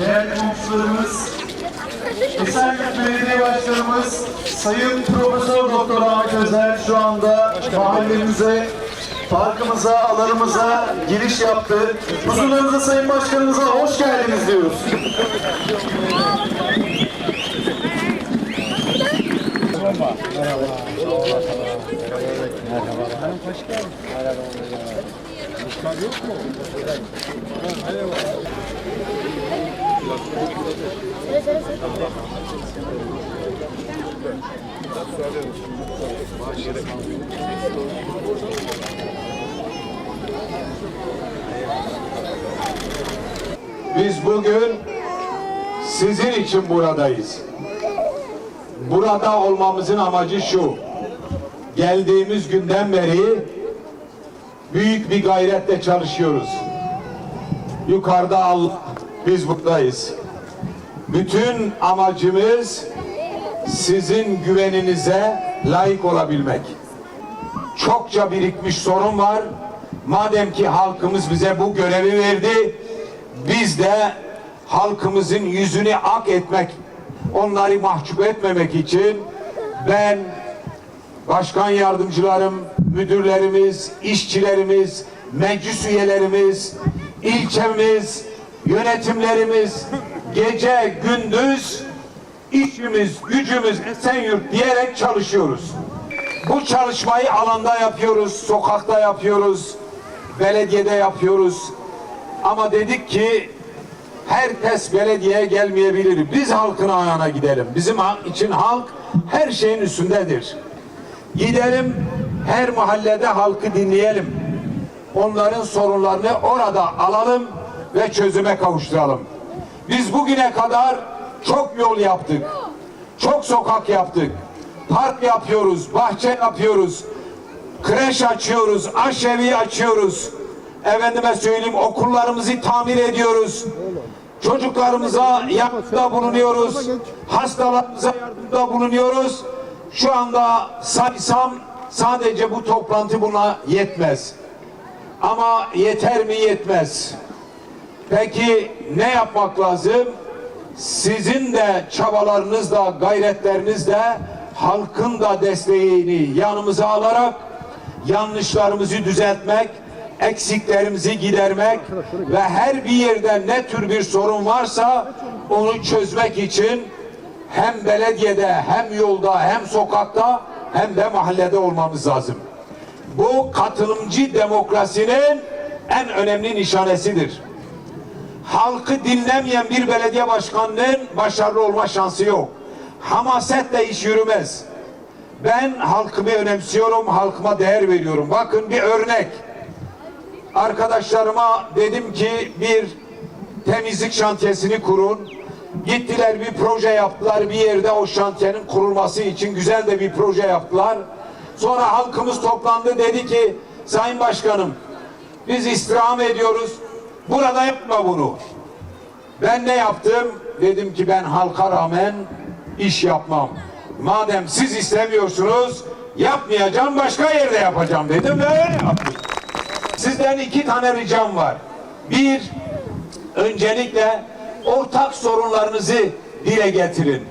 değerli komşularımız, Esenyurt Belediye Başkanımız Sayın Profesör Doktor Ahmet Özer şu anda mahallemize, parkımıza, alanımıza giriş yaptı. Huzurlarınıza Sayın Başkanımıza hoş geldiniz diyoruz. Biz bugün sizin için buradayız. Burada olmamızın amacı şu. Geldiğimiz günden beri büyük bir gayretle çalışıyoruz. Yukarıda Allah, biz buradayız. Bütün amacımız sizin güveninize layık olabilmek. Çokça birikmiş sorun var. Madem ki halkımız bize bu görevi verdi, biz de halkımızın yüzünü ak etmek, onları mahcup etmemek için ben başkan yardımcılarım, müdürlerimiz, işçilerimiz, meclis üyelerimiz, ilçemiz, yönetimlerimiz gece gündüz işimiz, gücümüz Esenyurt diyerek çalışıyoruz. Bu çalışmayı alanda yapıyoruz, sokakta yapıyoruz, belediyede yapıyoruz. Ama dedik ki herkes belediyeye gelmeyebilir. Biz halkın ayağına gidelim. Bizim için halk her şeyin üstündedir. Gidelim her mahallede halkı dinleyelim. Onların sorunlarını orada alalım ve çözüme kavuşturalım. Biz bugüne kadar çok yol yaptık. Çok sokak yaptık. Park yapıyoruz, bahçe yapıyoruz. Kreş açıyoruz, aşevi açıyoruz. Efendime söyleyeyim okullarımızı tamir ediyoruz. Çocuklarımıza yardımda bulunuyoruz. Hastalarımıza yardımda bulunuyoruz. Şu anda saysam sadece bu toplantı buna yetmez. Ama yeter mi yetmez. Peki ne yapmak lazım? Sizin de çabalarınızla, gayretlerinizle halkın da desteğini yanımıza alarak yanlışlarımızı düzeltmek, eksiklerimizi gidermek ve her bir yerde ne tür bir sorun varsa onu çözmek için hem belediyede hem yolda hem sokakta hem de mahallede olmamız lazım. Bu katılımcı demokrasinin en önemli nişanesidir. Halkı dinlemeyen bir belediye başkanının başarılı olma şansı yok. Hamasetle iş yürümez. Ben halkımı önemsiyorum, halkıma değer veriyorum. Bakın bir örnek. Arkadaşlarıma dedim ki bir temizlik şantiyesini kurun. Gittiler bir proje yaptılar bir yerde o şantiyenin kurulması için güzel de bir proje yaptılar. Sonra halkımız toplandı dedi ki Sayın Başkanım biz istirham ediyoruz. Burada yapma bunu. Ben ne yaptım? Dedim ki ben halka rağmen iş yapmam. Madem siz istemiyorsunuz yapmayacağım başka yerde yapacağım dedim ve öyle yaptım. Sizden iki tane ricam var. Bir, öncelikle ortak sorunlarınızı dile getirin.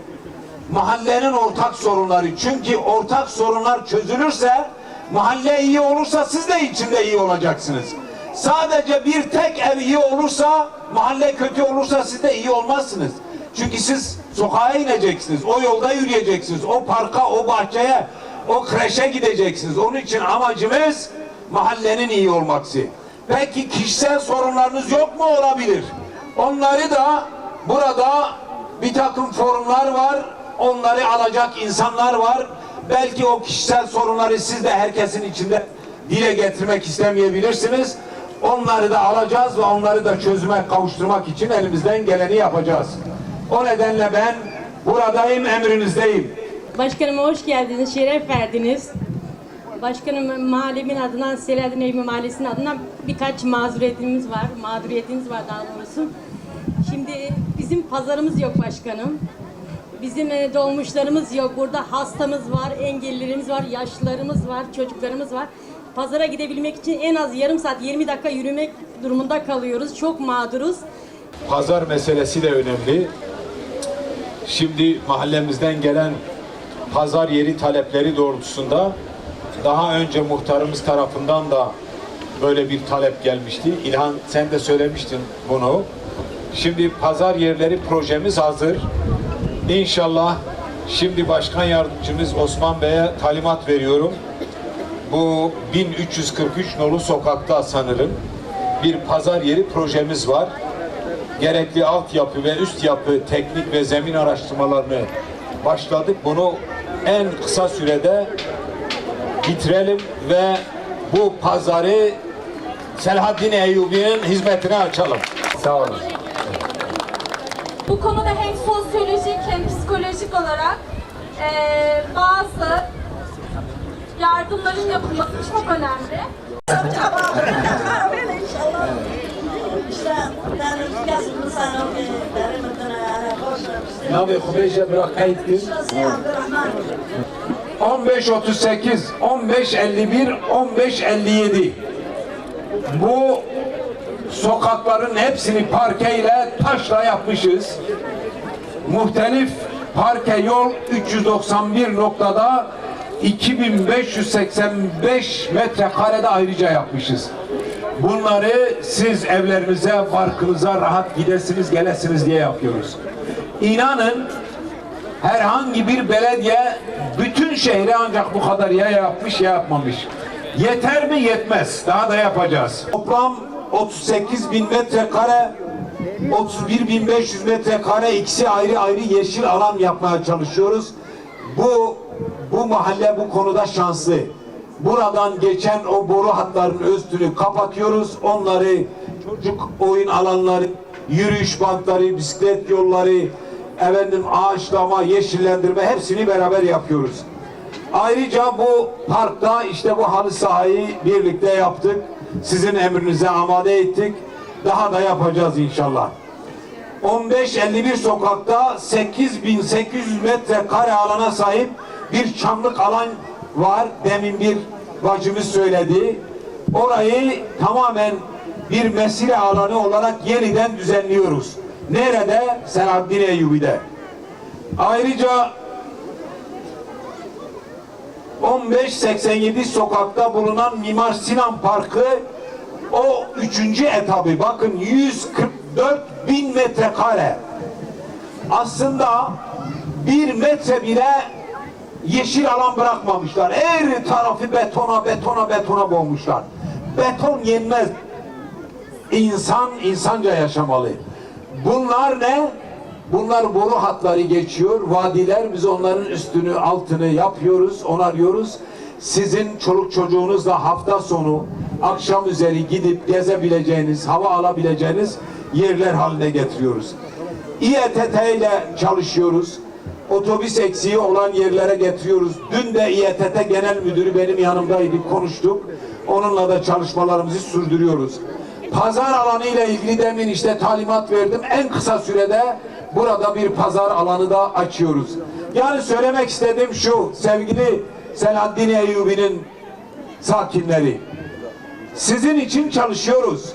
Mahallenin ortak sorunları. Çünkü ortak sorunlar çözülürse, mahalle iyi olursa siz de içinde iyi olacaksınız. Sadece bir tek ev iyi olursa, mahalle kötü olursa siz de iyi olmazsınız. Çünkü siz sokağa ineceksiniz, o yolda yürüyeceksiniz, o parka, o bahçeye, o kreşe gideceksiniz. Onun için amacımız mahallenin iyi olması. Peki kişisel sorunlarınız yok mu olabilir? Onları da burada bir takım forumlar var. Onları alacak insanlar var. Belki o kişisel sorunları siz de herkesin içinde dile getirmek istemeyebilirsiniz. Onları da alacağız ve onları da çözüme kavuşturmak için elimizden geleni yapacağız. O nedenle ben buradayım, emrinizdeyim. Başkanıma hoş geldiniz, şeref verdiniz. Başkanım mahallemin adına, Selahattin Eyüp Mahallesi'nin adına birkaç mazuriyetimiz var. Mağduriyetimiz var daha doğrusu. Şimdi bizim pazarımız yok başkanım. Bizim e, dolmuşlarımız yok. Burada hastamız var, engellilerimiz var, yaşlılarımız var, çocuklarımız var. Pazara gidebilmek için en az yarım saat 20 dakika yürümek durumunda kalıyoruz. Çok mağduruz. Pazar meselesi de önemli. Şimdi mahallemizden gelen pazar yeri talepleri doğrultusunda daha önce muhtarımız tarafından da böyle bir talep gelmişti. İlhan sen de söylemiştin bunu. Şimdi pazar yerleri projemiz hazır. İnşallah şimdi başkan yardımcımız Osman Bey'e talimat veriyorum. Bu 1343 nolu sokakta sanırım bir pazar yeri projemiz var gerekli altyapı ve üst yapı teknik ve zemin araştırmalarını başladık. Bunu en kısa sürede bitirelim ve bu pazarı Selahaddin Eyyubi'nin hizmetine açalım. Sağ olun. Bu konuda hem sosyolojik hem psikolojik olarak eee, bazı yardımların yapılması çok önemli. Nabi Hubeyşe bırak kayıttır. 1538, 1551, 1557. Bu sokakların hepsini parkeyle taşla yapmışız. Muhtelif parke yol 391 noktada 2585 metrekarede ayrıca yapmışız. Bunları siz evlerinize, parkınıza rahat gidesiniz, gelesiniz diye yapıyoruz. İnanın herhangi bir belediye bütün şehre ancak bu kadar ya yapmış ya yapmamış. Yeter mi? Yetmez. Daha da yapacağız. Toplam 38 bin metrekare 31.500 metrekare ikisi ayrı ayrı yeşil alan yapmaya çalışıyoruz. Bu bu mahalle bu konuda şanslı. Buradan geçen o boru hatlarının üstünü kapatıyoruz. Onları çocuk oyun alanları, yürüyüş bantları, bisiklet yolları, efendim ağaçlama, yeşillendirme hepsini beraber yapıyoruz. Ayrıca bu parkta işte bu halı sahayı birlikte yaptık. Sizin emrinize amade ettik. Daha da yapacağız inşallah. 1551 sokakta 8800 metrekare alana sahip bir çamlık alan var. Demin bir bacımız söyledi. Orayı tamamen bir mesire alanı olarak yeniden düzenliyoruz. Nerede? Selahaddin Eyyubi'de. Ayrıca 1587 sokakta bulunan Mimar Sinan Parkı o üçüncü etabı bakın 144 bin metrekare aslında bir metre bile yeşil alan bırakmamışlar. Her tarafı betona betona betona boğmuşlar. Beton yenmez. İnsan insanca yaşamalı. Bunlar ne? Bunlar boru hatları geçiyor. Vadiler biz onların üstünü altını yapıyoruz, onarıyoruz. Sizin çoluk çocuğunuzla hafta sonu akşam üzeri gidip gezebileceğiniz, hava alabileceğiniz yerler haline getiriyoruz. İETT ile çalışıyoruz. Otobüs eksiği olan yerlere getiriyoruz. Dün de İETT Genel Müdürü benim yanımdaydı, konuştuk. Onunla da çalışmalarımızı sürdürüyoruz. Pazar alanı ile ilgili demin işte talimat verdim. En kısa sürede burada bir pazar alanı da açıyoruz. Yani söylemek istediğim şu sevgili Selahaddin Eyyubi'nin sakinleri. Sizin için çalışıyoruz.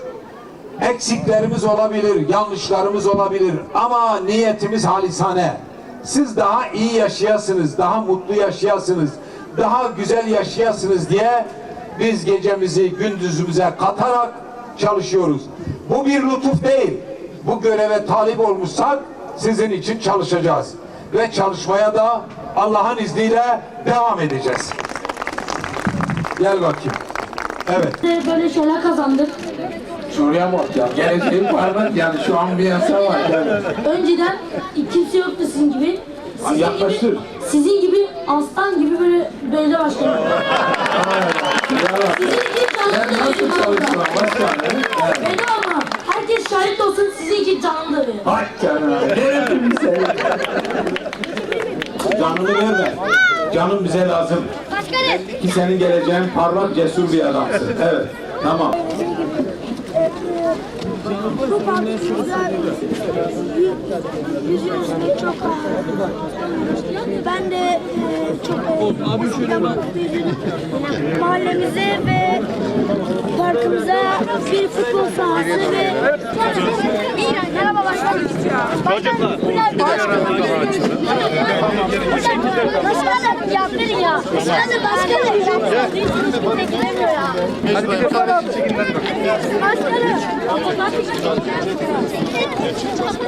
Eksiklerimiz olabilir, yanlışlarımız olabilir ama niyetimiz halisane. Siz daha iyi yaşayasınız, daha mutlu yaşayasınız, daha güzel yaşayasınız diye biz gecemizi gündüzümüze katarak çalışıyoruz. Bu bir lütuf değil. Bu göreve talip olmuşsak sizin için çalışacağız. Ve çalışmaya da Allah'ın izniyle devam edeceğiz. Gel bakayım. Evet. böyle şeyler kazandık. Şuraya bak ya. Geleceği parlak yani şu ambiyansa var yani. Önceden kimse yoktu sizin gibi. Sizin Yaklaştır. gibi, sizin gibi aslan gibi böyle böyle başkanım. Ya, Sizin gibi canlı nasıl çalışma başkanım? Evet. Beni ama herkes şahit olsun sizin gibi canlı da benim. Bak canım. Derim seni. Canını verme. Canım bize lazım. Ki senin geleceğin parlak cesur bir adamsın. Evet. Tamam. Bu park güzel. Yüzüyorsun çok Ben de e, çok e, mahallemize ve parkımıza bir futbol sahası ve Merhaba başkanım. Çocuklar. Başkanım ya verin ya. Başkanım başkanım. Giremiyor ya. Hadi bir defa Başkanım.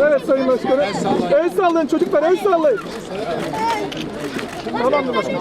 Evet Sayın Başkanım. El sallayın çocuklar el sallayın. Tamamdır başkanım.